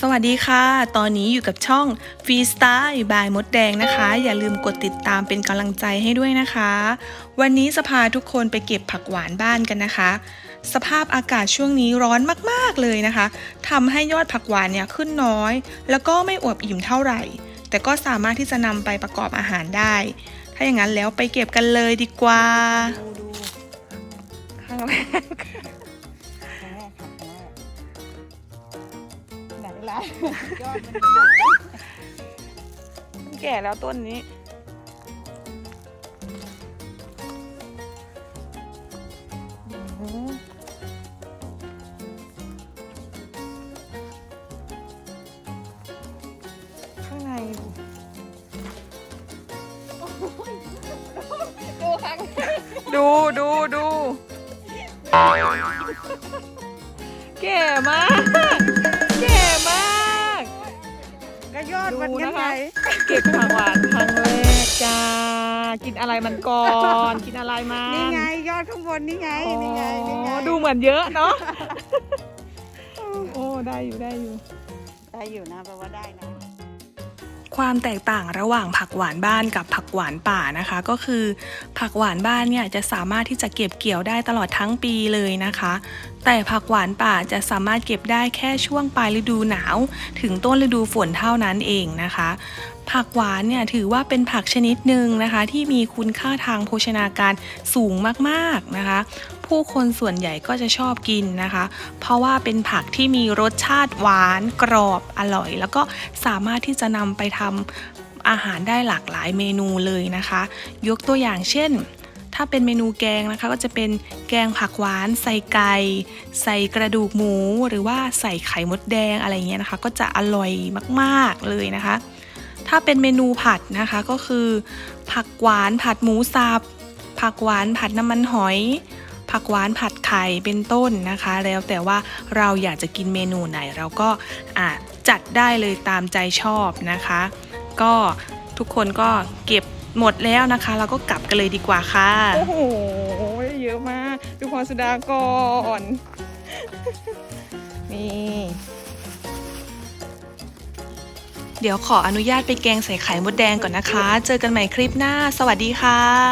สวัสดีค่ะ ตอนนี้อยู่กับช่องฟรีสไตล์บายมดแดงนะคะ อย่าลืมกดติดตามเป็นกำลังใจให้ด้วยนะคะ วันนี้จะพาทุกคนไปเก็บผักหวานบ้านกันนะคะ สภาพอากาศช่วงนี้ร้อนมากๆเลยนะคะทำให้ยอดผักหวานเนี่ยขึ้นน้อย แล้วก็ไม่อวบอิ่มเท่าไหร่ แต่ก็สามารถที่จะนำไปประกอบอาหารได้ ถ้าอย่างนั้นแล้วไปเก็บกันเลยดีกว่าดูดูข้างแรก หนล่ะยอดมันใหญ่แก่แล้วต้นนี้ ข้างในดูครั้งดูดู ดมันดูยันะงไงคะเก็บผักหวานครั้งแรกจ้า กินอะไรมันก่อน กินอะไรมานี่นี่ไงยอดข้างบนนี่ไงนี่ไงนี่ไงดูเหมือนเยอะเนาะ โอ้ ได้อยู่ได้อยู่ ได้อยู่นะแปลว่าได้นะ ความแตกต่างระหว่างผักหวานบ้านกับผักหวานป่านะคะ ก็คือ ผักหวานบ้านเนี่ยจะสามารถที่จะเก็บเกี่ยวได้ตลอดทั้งปีเลยนะคะ แต่ผักหวานป่าจะสามารถเก็บได้แค่ช่วงปลายฤดูหนาว ถึงต้นฤดูฝนเท่านั้นเองนะคะ ผักหวานเนี่ยถือว่าเป็นผักชนิดหนึ่งนะคะ ที่มีคุณค่าทางโภชนาการสูงมากๆนะคะ ผู้คนส่วนใหญ่ก็จะชอบกินนะคะ เพราะว่าเป็นผักที่มีรสชาติหวานกรอบอร่อย แล้วก็สามารถที่จะนำไปทำอาหารได้หลากหลายเมนูเลยนะคะ ยกตัวอย่างเช่นถ้าเป็นเมนูแกงนะคะก็จะเป็นแกงผักหวาน ใส่ไก่ใส่กระดูกหมู หรือว่าใส่ไข่มดแดงอะไรเงี้ยนะคะ ก็จะอร่อยมากๆเลยนะคะ ถ้าเป็นเมนูผัดนะคะก็คือ ผักหวานผัดหมูสับผักหวานผัดน้ำมันหอย ผักหวานผัดไข่เป็นต้นนะคะ แล้วแต่ว่าเราอยากจะกินเมนูไหนเราก็จัดได้เลยตามใจชอบนะคะ ก็ทุกคนก็เก็บหมดแล้วนะคะ เราก็กลับกันเลยดีกว่าค่ะ โอ้โห เยอะมาก ดูพรสุดาก่อน นี่ เดี๋ยวขออนุญาตไปแกงใส่ไข่มดแดงก่อนนะคะ เจอกันใหม่คลิปหน้า สวัสดีค่ะ